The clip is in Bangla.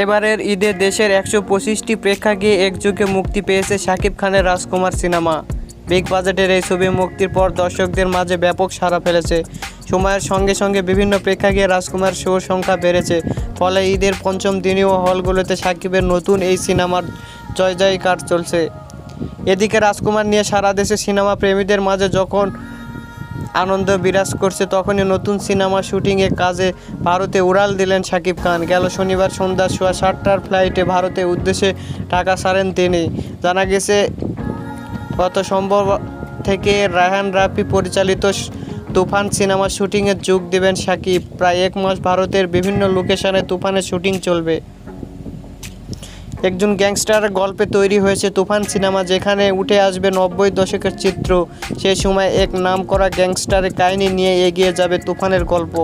এবারের ঈদে দেশের একশো পঁচিশটি প্রেক্ষাগৃহে একযোগে মুক্তি পেয়েছে শাকিব খানের রাজকুমার সিনেমা। বিগ বাজেটের এই ছবি মুক্তির পর দর্শকদের মাঝে ব্যাপক সাড়া ফেলেছে। সময়ের সঙ্গে সঙ্গে বিভিন্ন প্রেক্ষাগৃহে রাজকুমার শোর সংখ্যা বেড়েছে। ফলে ঈদের পঞ্চম দিনেও হলগুলোতে শাকিবের নতুন এই সিনেমার জয় জয়কার চলছে। এদিকে রাজকুমার নিয়ে সারা দেশে সিনেমা প্রেমীদের মাঝে যখন আনন্দ বিরাজ করছে। তখনই নতুন সিনেমা শুটিংয়ে কাজে ভারতে উড়াল দিলেন শাকিব খান। গেল শনিবার সন্ধ্যা সোয়া সাতটার ফ্লাইটে ভারতের উদ্দেশ্যে ঢাকা সারেন তিনি। জানা গেছে, গত সম্ভব থেকে রায়হান রাফি পরিচালিত তুফান সিনেমা শুটিংয়ে যোগ দেবেন শাকিব। প্রায় এক মাস ভারতের বিভিন্ন লোকেশনে তুফানের শুটিং চলবে। একজন গ্যাংস্টার গল্পে তৈরি হয়েছে তুফান সিনেমা যেখানে উঠে আসবে নব্বই দশকের চিত্র। সেই সময় এক নাম করা গ্যাংস্টারের কাহিনী নিয়ে এগিয়ে যাবে তুফানের গল্প।